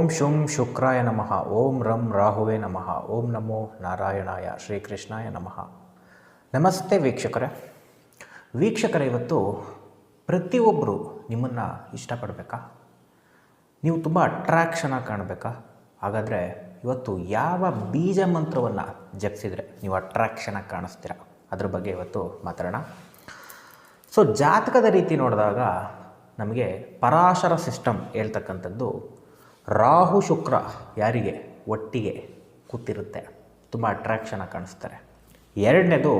ಓಂ ಶುಂ ಶುಕ್ರಾಯ ನಮಃ. ಓಂ ರಂ ರಾಹುವೇ ನಮಃ. ಓಂ ನಮೋ ನಾರಾಯಣಾಯ ಶ್ರೀಕೃಷ್ಣಾಯ ನಮಃ. ನಮಸ್ತೆ ವೀಕ್ಷಕರೇ. ವೀಕ್ಷಕರ, ಇವತ್ತು ಪ್ರತಿಯೊಬ್ಬರು ನಿಮ್ಮನ್ನು ಇಷ್ಟಪಡಬೇಕಾ? ನೀವು ತುಂಬ ಅಟ್ರಾಕ್ಷನಾಗಿ ಕಾಣಬೇಕಾ? ಹಾಗಾದರೆ ಇವತ್ತು ಯಾವ ಬೀಜ ಮಂತ್ರವನ್ನು ಜಪಿಸಿದರೆ ನೀವು ಅಟ್ರಾಕ್ಷನಾಗಿ ಕಾಣಿಸ್ತೀರಾ? ಅದ್ರ ಬಗ್ಗೆ ಇವತ್ತು ಮಾತಾಡೋಣ. ಸೊ ಜಾತಕದ ರೀತಿ ನೋಡಿದಾಗ ನಮಗೆ ಪರಾಶರ ಸಿಸ್ಟಮ್ ಹೇಳ್ತಕ್ಕಂಥದ್ದು ರಾಹು ಶುಕ್ರ ಯಾರಿಗೆ? ಒಟ್ಟಿಗೆ ಕೂತಿರುತ್ತೆ. ತುಂಬ ಅಟ್ರ್ಯಾಕ್ಷನ್ ಕಾಣಿಸ್ತಾರೆ. ಎರಡನೇದು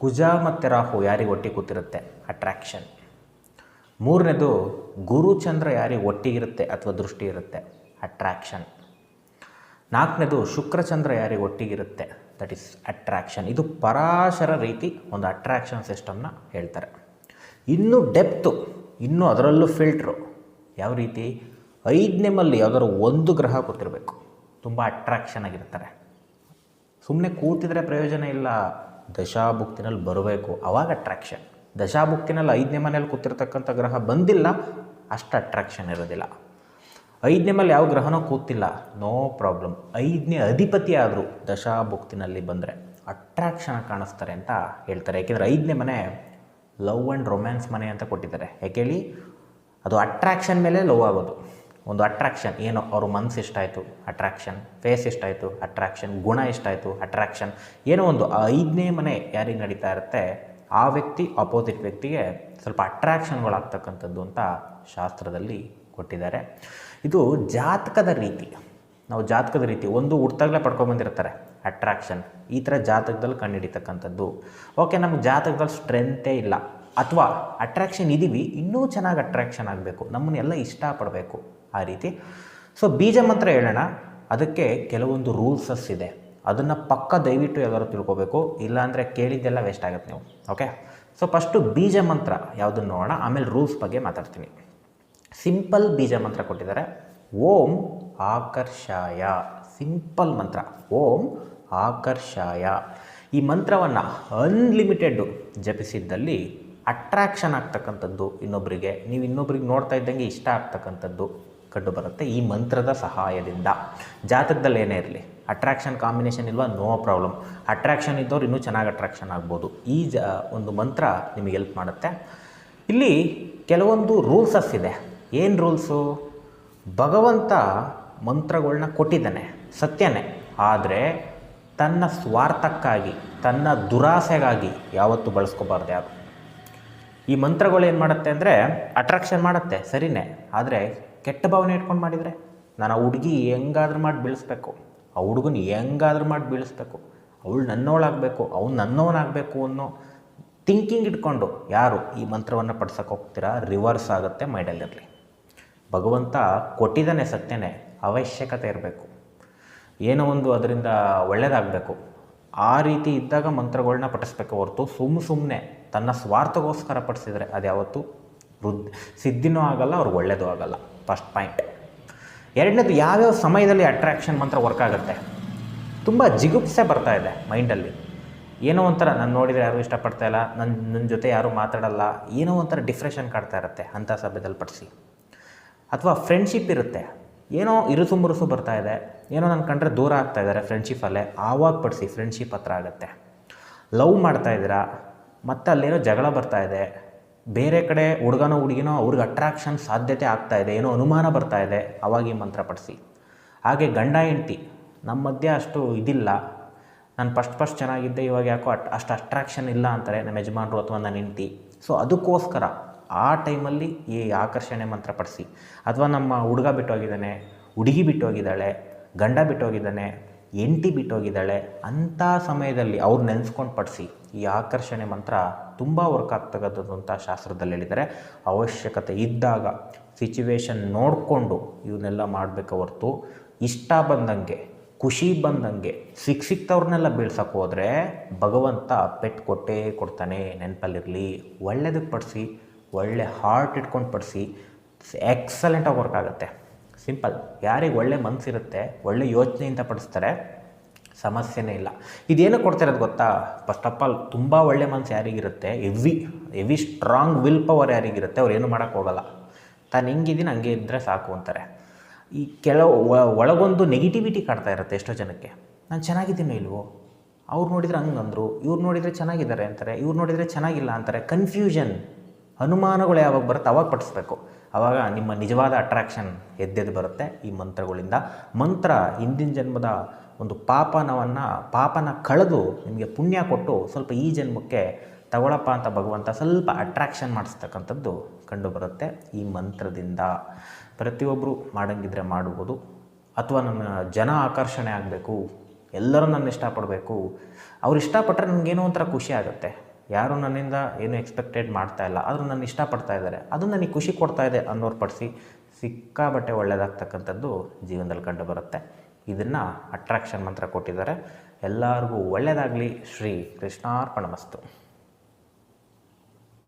ಕುಜ ಮತ್ತು ರಾಹು ಯಾರಿಗೆ ಒಟ್ಟಿಗೆ ಕೂತಿರುತ್ತೆ? ಅಟ್ರ್ಯಾಕ್ಷನ್ ಮೂರನೇದು ಗುರು ಚಂದ್ರ ಯಾರಿಗೆ ಒಟ್ಟಿಗಿರುತ್ತೆ ಅಥವಾ ದೃಷ್ಟಿ ಇರುತ್ತೆ? ಅಟ್ರಾಕ್ಷನ್ ನಾಲ್ಕನೇದು ಶುಕ್ರಚಂದ್ರ ಯಾರಿಗೆ ಒಟ್ಟಿಗಿರುತ್ತೆ ದಟ್ ಈಸ್ ಅಟ್ರಾಕ್ಷನ್ ಇದು ಪರಾಶರ ರೀತಿ ಒಂದು ಅಟ್ರಾಕ್ಷನ್ ಸಿಸ್ಟಮ್ನ ಹೇಳ್ತಾರೆ. ಇನ್ನು ಡೆಪ್ತು ಇನ್ನೂ ಅದರಲ್ಲೂ ಫಿಲ್ಟ್ರು ಯಾವ ರೀತಿ? ಐದನೇ ಮಲ್ಲಿ ಯಾವ್ದಾದ್ರು ಒಂದು ಗ್ರಹ ಕೂತಿರಬೇಕು ತುಂಬ ಅಟ್ರಾಕ್ಷನ್ ಆಗಿರ್ತಾರೆ. ಸುಮ್ಮನೆ ಕೂತಿದ್ರೆ ಪ್ರಯೋಜನ ಇಲ್ಲ. ದಶಾಭುಕ್ತಿನಲ್ಲಿ ಬರಬೇಕು. ಅವಾಗ ಅಟ್ರಾಕ್ಷನ್ ದಶಾಭುಕ್ತಿನಲ್ಲಿ ಐದನೇ ಮನೆಯಲ್ಲಿ ಕೂತಿರ್ತಕ್ಕಂಥ ಗ್ರಹ ಬಂದಿಲ್ಲ, ಅಷ್ಟು ಅಟ್ರಾಕ್ಷನ್ ಇರೋದಿಲ್ಲ. ಐದನೇ ಮೇಲೆ ಯಾವ ಗ್ರಹನೂ ಕೂತಿಲ್ಲ. ನೋ ಪ್ರಾಬ್ಲಮ್ ಐದನೇ ಅಧಿಪತಿ ಆದರೂ ದಶಾಭುಕ್ತಿನಲ್ಲಿ ಬಂದರೆ ಅಟ್ರಾಕ್ಷನ್ ಕಾಣಿಸ್ತಾರೆ ಅಂತ ಹೇಳ್ತಾರೆ. ಯಾಕೆಂದರೆ ಐದನೇ ಮನೆ ಲವ್ ಆ್ಯಂಡ್ ರೊಮ್ಯಾನ್ಸ್ ಮನೆ ಅಂತ ಕೊಟ್ಟಿದ್ದಾರೆ. ಯಾಕೆ ಹೇಳಿ? ಅದು ಅಟ್ರಾಕ್ಷನ್ ಮೇಲೆ ಲವ್ ಆಗೋದು. ಒಂದು ಅಟ್ರಾಕ್ಷನ್ ಏನೋ ಅವ್ರ ಮನಸ್ಸು ಇಷ್ಟ ಆಯಿತು ಅಟ್ರಾಕ್ಷನ್ ಫೇಸ್ ಇಷ್ಟಾಯಿತು ಅಟ್ರಾಕ್ಷನ್ ಗುಣ ಇಷ್ಟಾಯಿತು ಅಟ್ರಾಕ್ಷನ್ ಏನೋ ಒಂದು ಐದನೇ ಮನೆ ಯಾರಿಗೆ ನಡೀತಾ ಇರುತ್ತೆ, ಆ ವ್ಯಕ್ತಿ ಅಪೋಸಿಟ್ ವ್ಯಕ್ತಿಗೆ ಸ್ವಲ್ಪ ಅಟ್ರಾಕ್ಷನ್ಗಳಾಗ್ತಕ್ಕಂಥದ್ದು ಅಂತ ಶಾಸ್ತ್ರದಲ್ಲಿ ಕೊಟ್ಟಿದ್ದಾರೆ. ಇದು ಜಾತಕದ ರೀತಿ. ನಾವು ಜಾತಕದ ರೀತಿ, ಒಂದು ಹುಟ್ಟಾಗಲೇ ಪಡ್ಕೊಂಬಂದಿರ್ತಾರೆ ಅಟ್ರಾಕ್ಷನ್ ಈ ಥರ ಜಾತಕದಲ್ಲಿ ಕಂಡುಹಿಡಿತಕ್ಕಂಥದ್ದು ಓಕೆ ನಮ್ಗೆ ಜಾತಕದಲ್ಲಿ ಸ್ಟ್ರೆಂತೇ ಇಲ್ಲ. ಅಥವಾ ಅಟ್ರಾಕ್ಷನ್ ಇದ್ದೀವಿ ಇನ್ನೂ ಚೆನ್ನಾಗಿ ಅಟ್ರಾಕ್ಷನ್ ಆಗಬೇಕು. ನಮ್ಮನ್ನೆಲ್ಲ ಇಷ್ಟಪಡಬೇಕು ಆ ರೀತಿ. ಸೊ ಬೀಜ ಮಂತ್ರ ಹೇಳೋಣ. ಅದಕ್ಕೆ ಕೆಲವೊಂದು ರೂಲ್ಸಸ್ ಇದೆ. ಅದನ್ನು ಪಕ್ಕ ದಯವಿಟ್ಟು ಎಲ್ಲರೂ ತಿಳ್ಕೊಬೇಕು. ಇಲ್ಲಾಂದರೆ ಕೇಳಿದ್ದೆಲ್ಲ ವೇಸ್ಟ್ ಆಗುತ್ತೆ ನೀವು. ಓಕೆ ಸೊ ಫಸ್ಟು ಬೀಜ ಮಂತ್ರ ಯಾವುದನ್ನು ನೋಡೋಣ. ಆಮೇಲೆ ರೂಲ್ಸ್ ಬಗ್ಗೆ ಮಾತಾಡ್ತೀನಿ. ಸಿಂಪಲ್ ಬೀಜ ಮಂತ್ರ ಕೊಟ್ಟಿದ್ದಾರೆ. ಓಂ ಆಕರ್ಷಾಯ. ಸಿಂಪಲ್ ಮಂತ್ರ. ಓಂ ಆಕರ್ಷಾಯ. ಈ ಮಂತ್ರವನ್ನು ಅನ್ಲಿಮಿಟೆಡ್ಡು ಜಪಿಸಿದ್ದಲ್ಲಿ ಅಟ್ರಾಕ್ಷನ್ ಆಗ್ತಕ್ಕಂಥದ್ದು ಇನ್ನೊಬ್ಬರಿಗೆ ನೀವು ಇನ್ನೊಬ್ರಿಗೆ ನೋಡ್ತಾ ಇದ್ದಂಗೆ ಇಷ್ಟ ಆಗ್ತಕ್ಕಂಥದ್ದು ಕಂಡು ಬರುತ್ತೆ ಈ ಮಂತ್ರದ ಸಹಾಯದಿಂದ. ಜಾತಕದಲ್ಲಿ ಏನೇ ಇರಲಿ ಅಟ್ರಾಕ್ಷನ್ ಕಾಂಬಿನೇಷನ್ ಇಲ್ವಾ? ನೋ ಪ್ರಾಬ್ಲಮ್ ಅಟ್ರಾಕ್ಷನ್ ಇದ್ದವ್ರು ಇನ್ನೂ ಚೆನ್ನಾಗಿ ಅಟ್ರಾಕ್ಷನ್ ಆಗ್ಬೋದು. ಈ ಜ, ಒಂದು ಮಂತ್ರ ನಿಮಗೆ ಹೆಲ್ಪ್ ಮಾಡುತ್ತೆ. ಇಲ್ಲಿ ಕೆಲವೊಂದು ರೂಲ್ಸಸ್ ಇದೆ. ಏನು ರೂಲ್ಸು ಭಗವಂತ ಮಂತ್ರಗಳನ್ನ ಕೊಟ್ಟಿದ್ದಾನೆ, ಸತ್ಯನೇ. ಆದರೆ ತನ್ನ ಸ್ವಾರ್ಥಕ್ಕಾಗಿ, ತನ್ನ ದುರಾಸೆಗಾಗಿ ಯಾವತ್ತೂ ಬಳಸ್ಕೋಬಾರ್ದು ಯಾರು. ಈ ಮಂತ್ರಗಳು ಏನು ಮಾಡುತ್ತೆ ಅಂದರೆ ಅಟ್ರಾಕ್ಷನ್ ಮಾಡುತ್ತೆ, ಸರಿನೇ. ಆದರೆ ಕೆಟ್ಟ ಭಾವನೆ ಇಟ್ಕೊಂಡು ಮಾಡಿದರೆ? ನಾನು ಆ ಹುಡುಗಿ ಹೆಂಗಾದ್ರೂ ಮಾಡಿ ಬೀಳಿಸ್ಬೇಕು. ಆ ಹುಡುಗನ ಹೆಂಗಾದ್ರೂ ಮಾಡಿ ಬೀಳಿಸ್ಬೇಕು. ಅವಳು ನನ್ನವಳಾಗಬೇಕು, ಅವ್ನು ನನ್ನವನಾಗಬೇಕು ಅನ್ನೋ ಥಿಂಕಿಂಗ್ ಇಟ್ಕೊಂಡು ಯಾರು ಈ ಮಂತ್ರವನ್ನು ಪಡ್ಸಕ್ಕೆ ಹೋಗ್ತೀರಾ? ರಿವರ್ಸ್ ಆಗುತ್ತೆ ಮೈಂಡಲ್ಲಿರಲಿ ಭಗವಂತ ಕೊಟ್ಟಿದ್ದಾನೆ ಸತ್ಯನೇ, ಅವಶ್ಯಕತೆ ಇರಬೇಕು. ಏನೋ ಒಂದು ಅದರಿಂದ ಒಳ್ಳೆಯದಾಗಬೇಕು ಆ ರೀತಿ ಇದ್ದಾಗ ಮಂತ್ರಗಳನ್ನ ಪಠಿಸ್ಬೇಕು ಹೊರತು ಸುಮ್ಮ ಸುಮ್ಮನೆ ತನ್ನ ಸ್ವಾರ್ಥಗೋಸ್ಕರ ಪಡಿಸಿದರೆ ಅದು ಯಾವತ್ತೂ ವೃದ್ಧಿ, ಸಿದ್ಧಿನೂ ಆಗಲ್ಲ, ಅವ್ರಿಗೆ ಒಳ್ಳೆಯದು ಆಗಲ್ಲ. ಫಸ್ಟ್ ಪಾಯಿಂಟ್ ಎರಡನೇದು ಯಾವ್ಯಾವ ಸಮಯದಲ್ಲಿ ಅಟ್ರಾಕ್ಷನ್ ಮಂತ್ರ ವರ್ಕ್ ಆಗುತ್ತೆ? ತುಂಬ ಜಿಗುಪ್ಸೆ ಬರ್ತಾ ಇದೆ ಮೈಂಡಲ್ಲಿ. ಏನೋ ಒಂಥರ ನಾನು ನೋಡಿದರೆ ಯಾರೂ ಇಷ್ಟಪಡ್ತಾ ಇಲ್ಲ ನನ್ನ ನನ್ನ ಜೊತೆ ಯಾರೂ ಮಾತಾಡಲ್ಲ, ಏನೋ ಒಂಥರ ಡಿಫ್ರೆಷನ್ ಕಾಡ್ತಾ ಇರುತ್ತೆ ಅಂಥ ಸಭ್ಯದಲ್ಲಿ ಪಡಿಸಿ. ಅಥವಾ ಫ್ರೆಂಡ್ಶಿಪ್ ಇರುತ್ತೆ. ಏನೋ ಇರುಸು ಮುರುಸು ಬರ್ತಾ ಇದೆ, ಏನೋ ನನ್ನ ಕಂಡ್ರೆ ದೂರ ಆಗ್ತಾ ಇದ್ದಾರೆ ಫ್ರೆಂಡ್ಶಿಪ್ಪಲ್ಲೇ ಆವಾಗ ಪಡಿಸಿ ಫ್ರೆಂಡ್ಶಿಪ್ ಹತ್ರ ಆಗುತ್ತೆ. ಲವ್ ಮಾಡ್ತಾ ಇದ್ದೀರಾ? ಮತ್ತೆ ಅಲ್ಲೇನೋ ಜಗಳ ಬರ್ತಾ ಇದೆ. ಬೇರೆ ಕಡೆ ಹುಡುಗನೋ ಹುಡುಗಿನೋ ಅವ್ರಿಗೆ ಅಟ್ರಾಕ್ಷನ್ ಸಾಧ್ಯತೆ ಆಗ್ತಾ ಇದೆ, ಏನೋ ಅನುಮಾನ ಬರ್ತಾ ಇದೆ. ಅವಾಗ ಈ ಮಂತ್ರ ಪಡಿಸಿ ಹಾಗೆ ಗಂಡ ಹೆಂಡತಿ ನಮ್ಮ ಮಧ್ಯೆ ಅಷ್ಟು ಇದಿಲ್ಲ. ನಾನು ಫಸ್ಟ್ ಫಸ್ಟ್ ಚೆನ್ನಾಗಿದ್ದೆ, ಇವಾಗ ಯಾಕೋ ಅಟ್, ಅಷ್ಟು ಅಟ್ರಾಕ್ಷನ್ ಇಲ್ಲ ಅಂತಾರೆ ನಮ್ಮ ಯಜಮಾನರು ಅಥವಾ ನನ್ನ ಹೆಂಡ್ತಿ. ಸೊ ಅದಕ್ಕೋಸ್ಕರ ಆ ಟೈಮಲ್ಲಿ ಈ ಆಕರ್ಷಣೆ ಮಂತ್ರ ಪಡಿಸಿ ಅಥವಾ ನಮ್ಮ ಹುಡುಗ ಬಿಟ್ಟೋಗಿದ್ದಾನೆ, ಹುಡುಗಿ ಬಿಟ್ಟೋಗಿದ್ದಾಳೆ, ಗಂಡ ಬಿಟ್ಟೋಗಿದ್ದಾನೆ ಹೆಂಡತಿ ಬಿಟ್ಟೋಗಿದ್ದಾಳೆ. ಅಂಥ ಸಮಯದಲ್ಲಿ ಅವ್ರು ನೆನೆಸ್ಕೊಂಡು ಪಡಿಸಿ. ಈ ಆಕರ್ಷಣೆ ಮಂತ್ರ ತುಂಬ ವರ್ಕ್ ಆಗ್ತಕ್ಕಂಥದ್ದು ಅಂತ ಶಾಸ್ತ್ರದಲ್ಲಿ ಹೇಳಿದ್ದಾರೆ. ಅವಶ್ಯಕತೆ ಇದ್ದಾಗ ಸಿಚುವೇಶನ್ ನೋಡಿಕೊಂಡು ಇವನ್ನೆಲ್ಲ ಮಾಡಬೇಕು ಹೊರತು ಇಷ್ಟ ಬಂದಂಗೆ, ಖುಷಿ ಬಂದಂಗೆ, ಸಿಕ್ ಸಿಕ್ತವ್ರನ್ನೆಲ್ಲ ಬೀಳ್ಸಕ್ಕೆ ಹೋದರೆ ಭಗವಂತ ಪೆಟ್ಟು ಕೊಟ್ಟೇ ಕೊಡ್ತಾನೆ, ನೆನಪಲ್ಲಿರಲಿ. ಒಳ್ಳೆಯದಕ್ಕೆ ಪಡಿಸಿ, ಒಳ್ಳೆ ಹಾರ್ಟ್ ಇಟ್ಕೊಂಡು ಪಡಿಸಿ ಎಕ್ಸಲೆಂಟಾಗಿ ವರ್ಕ್ ಆಗುತ್ತೆ. ಸಿಂಪಲ್. ಯಾರಿಗೆ ಒಳ್ಳೆ ಮನಸ್ಸಿರುತ್ತೆ ಒಳ್ಳೆ ಯೋಚನೆಯಿಂದ ಪಡಿಸ್ತಾರೆ, ಸಮಸ್ಯೆನೇ ಇಲ್ಲ. ಇದೇನು ಕೊಡ್ತಿರೋದು ಗೊತ್ತಾ? ಫಸ್ಟ್ ಆಫ್ ಆಲ್ ತುಂಬ ಒಳ್ಳೆ ಮನಸ್ಸು ಯಾರಿಗಿರುತ್ತೆ ಎವಿ ಎವಿ ಸ್ಟ್ರಾಂಗ್ ವಿಲ್ ಪವರ್ ಯಾರಿಗಿರುತ್ತೆ, ಅವ್ರು ಏನು ಮಾಡೋಕ್ಕೆ ಹೋಗಲ್ಲ. ತಾನು ಹೆಂಗಿದ್ದೀನಿ ಹಂಗೆ ಇದ್ದರೆ ಸಾಕು ಅಂತಾರೆ. ಈ ಕೆಲವು ಒಳಗೊಂದು ನೆಗೆಟಿವಿಟಿ ಕಾಡ್ತಾ ಇರುತ್ತೆ ಎಷ್ಟೋ ಜನಕ್ಕೆ. ನಾನು ಚೆನ್ನಾಗಿದ್ದೀನಿ ಇಲ್ವೋ? ಅವ್ರು ನೋಡಿದರೆ ಹಂಗಂದ್ರು ಇವ್ರು ನೋಡಿದರೆ ಚೆನ್ನಾಗಿದ್ದಾರೆ ಅಂತಾರೆ, ಇವ್ರು ನೋಡಿದರೆ ಚೆನ್ನಾಗಿಲ್ಲ ಅಂತಾರೆ. ಕನ್ಫ್ಯೂಷನ್ ಅನುಮಾನಗಳು ಯಾವಾಗ ಬರುತ್ತೆ ಅವಾಗ ಪಡಿಸ್ಬೇಕು ಆವಾಗ ನಿಮ್ಮ ನಿಜವಾದ ಅಟ್ರಾಕ್ಷನ್ ಎದ್ದೆದ್ದು ಬರುತ್ತೆ ಈ ಮಂತ್ರಗಳಿಂದ. ಮಂತ್ರ ಹಿಂದಿನ ಜನ್ಮದ ಒಂದು ಪಾಪನವನ್ನು, ಪಾಪನ ಕಳೆದು ನಿಮಗೆ ಪುಣ್ಯ ಕೊಟ್ಟು ಸ್ವಲ್ಪ ಈ ಜನ್ಮಕ್ಕೆ ತಗೊಳಪ್ಪ ಅಂತ ಭಗವಂತ ಸ್ವಲ್ಪ ಅಟ್ರಾಕ್ಷನ್ ಮಾಡಿಸ್ತಕ್ಕಂಥದ್ದು ಕಂಡು ಬರುತ್ತೆ ಈ ಮಂತ್ರದಿಂದ. ಪ್ರತಿಯೊಬ್ಬರು ಮಾಡಂಗಿದ್ರೆ ಮಾಡ್ಬೋದು. ಅಥವಾ ನನ್ನ ಜನ ಆಕರ್ಷಣೆ ಆಗಬೇಕು. ಎಲ್ಲರೂ ನನ್ನ ಇಷ್ಟಪಡಬೇಕು. ಅವ್ರು ಇಷ್ಟಪಟ್ಟರೆ ನನಗೇನೋ ಒಂಥರ ಖುಷಿ ಆಗುತ್ತೆ. ಯಾರು ನನ್ನಿಂದ ಏನು ಎಕ್ಸ್ಪೆಕ್ಟೆಡ್ ಮಾಡ್ತಾ ಇಲ್ಲ, ಆದರೂ ನನ್ನ ಇಷ್ಟಪಡ್ತಾ ಇದ್ದಾರೆ, ಅದು ನನಗೆ ಖುಷಿ ಕೊಡ್ತಾ ಇದೆ ಅನ್ನೋರು ಪಡಿಸಿ ಸಿಕ್ಕಾಬಟ್ಟೆ ಒಳ್ಳೆಯದಾಗ್ತಕ್ಕಂಥದ್ದು ಜೀವನದಲ್ಲಿ ಕಂಡು ಬರುತ್ತೆ. ಇದನ್ನು ಅಟ್ರಾಕ್ಷನ್ ಮಂತ್ರ ಕೊಟ್ಟಿದ್ದಾರೆ. ಎಲ್ಲರಿಗೂ ಒಳ್ಳೆಯದಾಗಲಿ ಶ್ರೀ ಕೃಷ್ಣಾರ್ಪಣಮಸ್ತು.